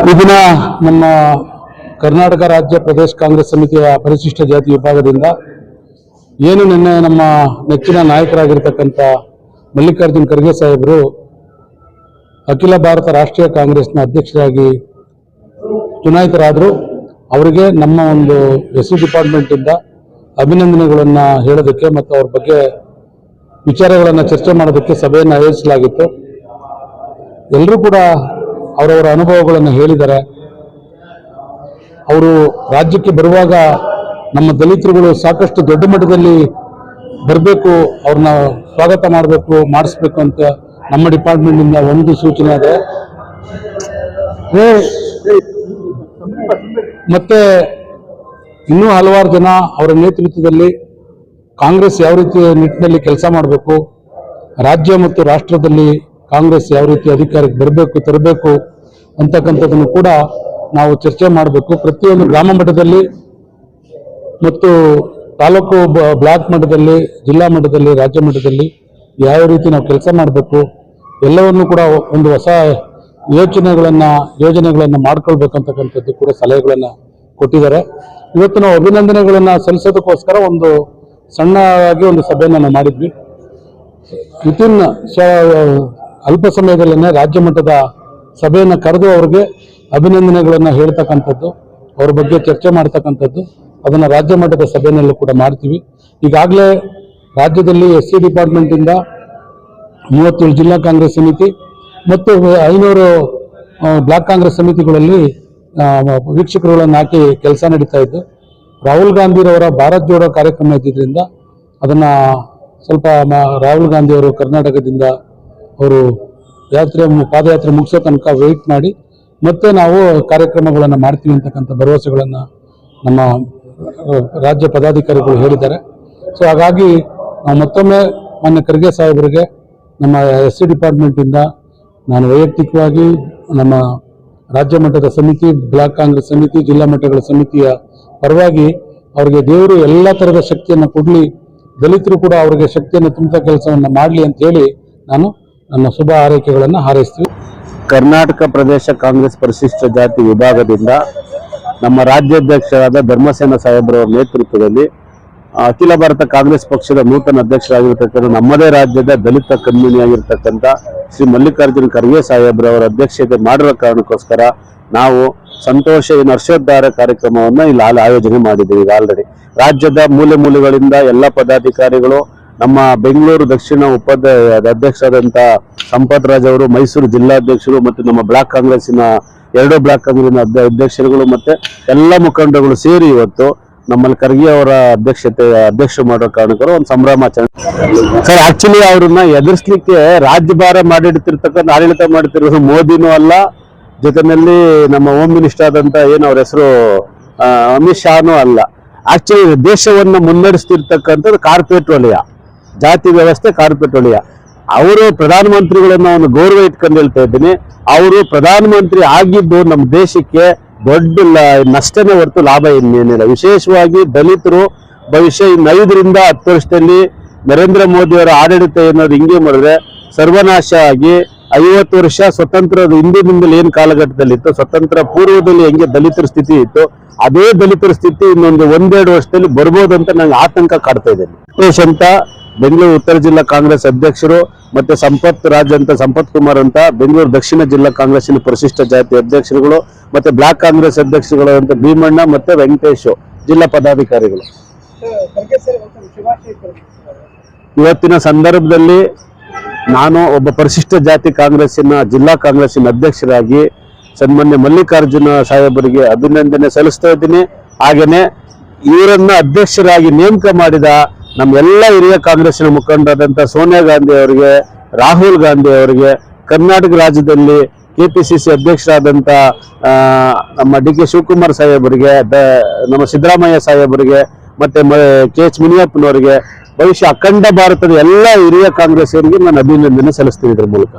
ಈ ದಿನ ನಮ್ಮ ಕರ್ನಾಟಕ ರಾಜ್ಯ ಪ್ರದೇಶ ಕಾಂಗ್ರೆಸ್ ಸಮಿತಿಯ ಪರಿಶಿಷ್ಟ ಜಾತಿ ವಿಭಾಗದಿಂದ ಏನು ನಿನ್ನೆ ನಮ್ಮ ನೆಚ್ಚಿನ ನಾಯಕರಾಗಿರ್ತಕ್ಕಂಥ ಮಲ್ಲಿಕಾರ್ಜುನ್ ಖರ್ಗೆ ಸಾಹೇಬರು ಅಖಿಲ ಭಾರತ ರಾಷ್ಟ್ರೀಯ ಕಾಂಗ್ರೆಸ್ನ ಅಧ್ಯಕ್ಷರಾಗಿ ಚುನಾಯಿತರಾದರು, ಅವರಿಗೆ ನಮ್ಮ ಒಂದು ಎಸ್ ಸಿ ಡಿಪಾರ್ಟ್ಮೆಂಟಿಂದ ಅಭಿನಂದನೆಗಳನ್ನು ಹೇಳೋದಕ್ಕೆ ಮತ್ತು ಅವ್ರ ಬಗ್ಗೆ ವಿಚಾರಗಳನ್ನು ಚರ್ಚೆ ಮಾಡೋದಕ್ಕೆ ಸಭೆಯನ್ನು ಆಯೋಜಿಸಲಾಗಿತ್ತು. ಎಲ್ಲರೂ ಕೂಡ ಅವರವರ ಅನುಭವಗಳನ್ನು ಹೇಳಿದ್ದಾರೆ ಅವರು ರಾಜ್ಯಕ್ಕೆ ಬರುವಾಗ ನಮ್ಮ ದಲಿತರುಗಳು ಸಾಕಷ್ಟು ದೊಡ್ಡ ಮಟ್ಟದಲ್ಲಿ ಬರಬೇಕು, ಅವ್ರನ್ನ ಸ್ವಾಗತ ಮಾಡಬೇಕು, ಮಾಡಿಸ್ಬೇಕು ಅಂತ ನಮ್ಮ ಡಿಪಾರ್ಟ್ಮೆಂಟಿಂದ ಒಂದು ಸೂಚನೆ ಇದೆ. ಮತ್ತೆ ಇನ್ನೂ ಹಲವಾರು ಜನ ಅವರ ನೇತೃತ್ವದಲ್ಲಿ ಕಾಂಗ್ರೆಸ್ ಯಾವ ರೀತಿ ನಿಟ್ಟಿನಲ್ಲಿ ಕೆಲಸ ಮಾಡಬೇಕು, ರಾಜ್ಯ ಮತ್ತು ರಾಷ್ಟ್ರದಲ್ಲಿ ಕಾಂಗ್ರೆಸ್ ಯಾವ ರೀತಿ ಅಧಿಕಾರಕ್ಕೆ ಬರಬೇಕು, ತರಬೇಕು ಅಂತಕ್ಕಂಥದ್ದನ್ನು ಕೂಡ ನಾವು ಚರ್ಚೆ ಮಾಡಬೇಕು. ಪ್ರತಿಯೊಂದು ಗ್ರಾಮ ಮಟ್ಟದಲ್ಲಿ ಮತ್ತು ತಾಲೂಕು ಬ್ಲಾಕ್ ಮಟ್ಟದಲ್ಲಿ, ಜಿಲ್ಲಾ ಮಟ್ಟದಲ್ಲಿ, ರಾಜ್ಯ ಮಟ್ಟದಲ್ಲಿ ಯಾವ ರೀತಿ ನಾವು ಕೆಲಸ ಮಾಡಬೇಕು, ಎಲ್ಲವನ್ನು ಕೂಡ ಒಂದು ಹೊಸ ಯೋಚನೆಗಳನ್ನು, ಯೋಜನೆಗಳನ್ನು ಮಾಡ್ಕೊಳ್ಬೇಕಂತಕ್ಕಂಥದ್ದು ಕೂಡ ಸಲಹೆಗಳನ್ನು ಕೊಟ್ಟಿದ್ದಾರೆ. ಇವತ್ತು ನಾವು ಅಭಿನಂದನೆಗಳನ್ನು ಸಲ್ಲಿಸೋದಕ್ಕೋಸ್ಕರ ಒಂದು ಸಣ್ಣವಾಗಿ ಒಂದು ಸಭೆಯನ್ನು ಮಾಡಿದ್ವಿ. ವಿತಿನ್ ಅಲ್ಪ ಸಮಯದಲ್ಲೇ ರಾಜ್ಯ ಮಟ್ಟದ ಸಭೆಯನ್ನು ಕರೆದು ಅವ್ರಿಗೆ ಅಭಿನಂದನೆಗಳನ್ನು ಹೇಳ್ತಕ್ಕಂಥದ್ದು, ಅವ್ರ ಬಗ್ಗೆ ಚರ್ಚೆ ಮಾಡ್ತಕ್ಕಂಥದ್ದು, ಅದನ್ನು ರಾಜ್ಯ ಮಟ್ಟದ ಸಭೆಯಲ್ಲೂ ಕೂಡ ಮಾಡ್ತೀವಿ. ಈಗಾಗಲೇ ರಾಜ್ಯದಲ್ಲಿ ಎಸ್ ಸಿ ಡಿಪಾರ್ಟ್ಮೆಂಟಿಂದ ಮೂವತ್ತೇಳು ಜಿಲ್ಲಾ ಕಾಂಗ್ರೆಸ್ ಸಮಿತಿ ಮತ್ತು ಐನೂರು ಬ್ಲಾಕ್ ಕಾಂಗ್ರೆಸ್ ಸಮಿತಿಗಳಲ್ಲಿ ವೀಕ್ಷಕರುಗಳನ್ನು ಹಾಕಿ ಕೆಲಸ ನಡೀತಾ ಇದ್ದು, ರಾಹುಲ್ ಗಾಂಧಿರವರ ಭಾರತ್ ಜೋಡೋ ಕಾರ್ಯಕ್ರಮ ಇದ್ದಿದ್ದರಿಂದ ಅದನ್ನು ಸ್ವಲ್ಪ ರಾಹುಲ್ ಗಾಂಧಿಯವರು ಕರ್ನಾಟಕದಿಂದ ಅವರು ಯಾತ್ರೆ ಪಾದಯಾತ್ರೆ ಮುಗಿಸೋ ತನಕ ವೆಯ್ಟ್ ಮಾಡಿ, ಮತ್ತೆ ನಾವು ಕಾರ್ಯಕ್ರಮಗಳನ್ನು ಮಾಡ್ತೀವಿ ಅಂತಕ್ಕಂಥ ಭರವಸೆಗಳನ್ನು ನಮ್ಮ ರಾಜ್ಯ ಪದಾಧಿಕಾರಿಗಳು ಹೇಳಿದ್ದಾರೆ. ಸೊ ಹಾಗಾಗಿ ನಾವು ಮತ್ತೊಮ್ಮೆ ಮಾನ್ಯ ಖರ್ಗೆ ಸಾಹೇಬರಿಗೆ ನಮ್ಮ ಎಸ್ ಸಿ ಡಿಪಾರ್ಟ್ಮೆಂಟಿಂದ ನಾನು ವೈಯಕ್ತಿಕವಾಗಿ ನಮ್ಮ ರಾಜ್ಯ ಮಟ್ಟದ ಸಮಿತಿ, ಬ್ಲಾಕ್ ಕಾಂಗ್ರೆಸ್ ಸಮಿತಿ, ಜಿಲ್ಲಾ ಮಟ್ಟಗಳ ಸಮಿತಿಯ ಪರವಾಗಿ ಅವರಿಗೆ ದೇವರು ಎಲ್ಲ ಥರದ ಶಕ್ತಿಯನ್ನು ಕೊಡಲಿ, ದಲಿತರು ಕೂಡ ಅವರಿಗೆ ಶಕ್ತಿಯನ್ನು ತುಂಬ ಕೆಲಸವನ್ನು ಮಾಡಲಿ ಅಂತ ಹೇಳಿ ನಾನು ನನ್ನ ಶುಭ ಹಾರೈಕೆಗಳನ್ನು ಹಾರೈಸ್ತೀವಿ. ಕರ್ನಾಟಕ ಪ್ರದೇಶ ಕಾಂಗ್ರೆಸ್ ಪರಿಶಿಷ್ಟ ಜಾತಿ ವಿಭಾಗದಿಂದ ನಮ್ಮ ರಾಜ್ಯಾಧ್ಯಕ್ಷರಾದ ಧರ್ಮಸೇನ ಸಾಹೇಬ್ರವರ ನೇತೃತ್ವದಲ್ಲಿ ಅಖಿಲ ಭಾರತ ಕಾಂಗ್ರೆಸ್ ಪಕ್ಷದ ನೂತನ ಅಧ್ಯಕ್ಷರಾಗಿರ್ತಕ್ಕಂಥ ನಮ್ಮದೇ ರಾಜ್ಯದ ದಲಿತ ಕಮ್ಯುನಿಯಾಗಿರ್ತಕ್ಕಂಥ ಶ್ರೀ ಮಲ್ಲಿಕಾರ್ಜುನ ಖರ್ಗೆ ಸಾಹೇಬ್ರವರ ಅಧ್ಯಕ್ಷತೆ ಮಾಡಿರೋ ಕಾರಣಕ್ಕೋಸ್ಕರ ನಾವು ಸಂತೋಷ ಏನು ಹರ್ಷೋದ್ಧಾರ ಕಾರ್ಯಕ್ರಮವನ್ನು ಇಲ್ಲಿ ಆಯೋಜನೆ ಮಾಡಿದ್ದೀವಿ ಈಗ ಆಲ್ರೆಡಿ ರಾಜ್ಯದ ಮೂಲೆ ಮೂಲೆಗಳಿಂದ ಎಲ್ಲ ಪದಾಧಿಕಾರಿಗಳು ನಮ್ಮ ಬೆಂಗಳೂರು ದಕ್ಷಿಣ ಉಪಾಧ್ಯಾಯ ಅಧ್ಯಕ್ಷರಾದಂಥ ಸಂಪತ್ ರಾಜ್ ಅವರು, ಮೈಸೂರು ಜಿಲ್ಲಾಧ್ಯಕ್ಷರು ಮತ್ತು ನಮ್ಮ ಬ್ಲಾಕ್ ಕಾಂಗ್ರೆಸ್ಸಿನ ಎರಡು ಬ್ಲಾಕ್ ಕಾಂಗ್ರೆಸ್ನ ಅಧ್ಯ- ಅಧ್ಯಕ್ಷರುಗಳು ಮತ್ತೆ ಎಲ್ಲ ಮುಖಂಡಗಳು ಸೇರಿ ಇವತ್ತು ನಮ್ಮಲ್ಲಿ ಖರ್ಗೆ ಅವರ ಅಧ್ಯಕ್ಷತೆ, ಅಧ್ಯಕ್ಷ ಮಾಡೋ ಕಾರಣಕ್ಕೂ ಒಂದು ಸಂಭ್ರಮಾಚರಣೆ ಸರ್ ಆಕ್ಚುಲಿ ಅವ್ರನ್ನ ಎದುರಿಸ್ಲಿಕ್ಕೆ ರಾಜ್ಯಭಾರ ಮಾಡಿಡ್ತಿರ್ತಕ್ಕಂಥ, ಆಡಳಿತ ಮಾಡ್ತಿರೋದು ಮೋದಿನೂ ಅಲ್ಲ. ಜೊತೆನಲ್ಲಿ ನಮ್ಮ ಹೋಮ್ ಮಿನಿಸ್ಟರ್ ಆದಂತ ಏನು ಅವ್ರ ಹೆಸರು ಅಮಿತ್ ಶಾನೂ ಅಲ್ಲ. ಆಕ್ಚುಲಿ ದೇಶವನ್ನು ಮುನ್ನಡೆಸ್ತಿರ್ತಕ್ಕಂಥದ್ದು ಕಾರ್ಪೊರೇಟ್ ವಲಯ. ಜಾತಿ ವ್ಯವಸ್ಥೆ ಕಾರ್ಪೊರೇಟ್ ವಲಯ ಅವರು ಪ್ರಧಾನಮಂತ್ರಿಗಳನ್ನ ಒಂದು ಗೌರವ ಇಟ್ಕೊಂಡು ಹೇಳ್ತಾ ಇದ್ದೀನಿ. ಅವರು ಪ್ರಧಾನಮಂತ್ರಿ ಆಗಿದ್ದು ನಮ್ಮ ದೇಶಕ್ಕೆ ದೊಡ್ಡ ನಷ್ಟನೇ ಹೊರತು ಲಾಭ ಇನ್ನೇನಿಲ್ಲ. ವಿಶೇಷವಾಗಿ ದಲಿತರು ಭವಿಷ್ಯ ಐದರಿಂದ ಹತ್ತು ವರ್ಷದಲ್ಲಿ ನರೇಂದ್ರ ಮೋದಿಯವರ ಆಡಳಿತ ಏನಾದ್ರು ಹಿಂಗೆ ಮಾಡಿದ್ರೆ ಸರ್ವನಾಶ ಆಗಿ ಐವತ್ತು ವರ್ಷ ಸ್ವತಂತ್ರದ ಹಿಂದಿನಿಂದಲೇ ಏನ್ ಕಾಲಘಟ್ಟದಲ್ಲಿತ್ತು ಸ್ವತಂತ್ರ ಪೂರ್ವದಲ್ಲಿ ಹೆಂಗೆ ದಲಿತರ ಸ್ಥಿತಿ ಇತ್ತು? ಅದೇ ದಲಿತರ ಸ್ಥಿತಿ ಇನ್ನೊಂದು ಒಂದೆರಡು ವರ್ಷದಲ್ಲಿ ಬರ್ಬೋದು ಅಂತ ನಂಗೆ ಆತಂಕ ಕಾಡ್ತಾ ಇದ್ದೇನೆ ಅಂತ ಬೆಂಗಳೂರು ಉತ್ತರ ಜಿಲ್ಲಾ ಕಾಂಗ್ರೆಸ್ ಅಧ್ಯಕ್ಷರು ಮತ್ತೆ ಸಂಪತ್ ರಾಜ್ ಅಂತ, ಸಂಪತ್ ಕುಮಾರ್ ಅಂತ ಬೆಂಗಳೂರು ದಕ್ಷಿಣ ಜಿಲ್ಲಾ ಕಾಂಗ್ರೆಸ್ಸಿನ ಪರಿಶಿಷ್ಟ ಜಾತಿ ಅಧ್ಯಕ್ಷರುಗಳು ಮತ್ತೆ ಬ್ಲಾಕ್ ಕಾಂಗ್ರೆಸ್ ಅಧ್ಯಕ್ಷರುಗಳು ಅಂತ ಭೀಮಣ್ಣ ಮತ್ತೆ ವೆಂಕಟೇಶ್ ಜಿಲ್ಲಾ ಪದಾಧಿಕಾರಿಗಳು. ಇವತ್ತಿನ ಸಂದರ್ಭದಲ್ಲಿ ನಾನು ಒಬ್ಬ ಪರಿಶಿಷ್ಟ ಜಾತಿ ಕಾಂಗ್ರೆಸ್ಸಿನ, ಜಿಲ್ಲಾ ಕಾಂಗ್ರೆಸ್ಸಿನ ಅಧ್ಯಕ್ಷರಾಗಿ ಸನ್ಮಾನ್ಯ ಮಲ್ಲಿಕಾರ್ಜುನ ಸಾಹೇಬರಿಗೆ ಅಭಿನಂದನೆ ಸಲ್ಲಿಸ್ತಾ ಇದ್ದೀನಿ. ಹಾಗೇನೆ ಇವರನ್ನ ಅಧ್ಯಕ್ಷರಾಗಿ ನೇಮಕ ಮಾಡಿದ ನಮ್ಮ ಎಲ್ಲ ಹಿರಿಯ ಕಾಂಗ್ರೆಸ್ನ ಮುಖಂಡರಾದಂಥ ಸೋನಿಯಾ ಗಾಂಧಿ ಅವರಿಗೆ ರಾಹುಲ್ ಗಾಂಧಿ ಅವರಿಗೆ ಕರ್ನಾಟಕ ರಾಜ್ಯದಲ್ಲಿ ಕೆಪಿಸಿಸಿ ಅಧ್ಯಕ್ಷರಾದಂಥ ಆ, ನಮ್ಮ ಡಿ ಕೆ ಶಿವಕುಮಾರ್ ಸಾಹೇಬರಿಗೆ ನಮ್ಮ ಸಿದ್ದರಾಮಯ್ಯ ಸಾಹೇಬರಿಗೆ ಮತ್ತೆ ಕೆ ಎಚ್ ಮುನಿಯಪ್ಪನವರಿಗೆ ಭವಿಷ್ಯ ಅಖಂಡ ಭಾರತದ ಎಲ್ಲ ಹಿರಿಯ ಕಾಂಗ್ರೆಸ್ಸಿಗರಿಗೆ ನಾನು ಅಭಿನಂದನೆ ಸಲ್ಲಿಸ್ತೀನಿ ಇದ್ರ ಮೂಲಕ.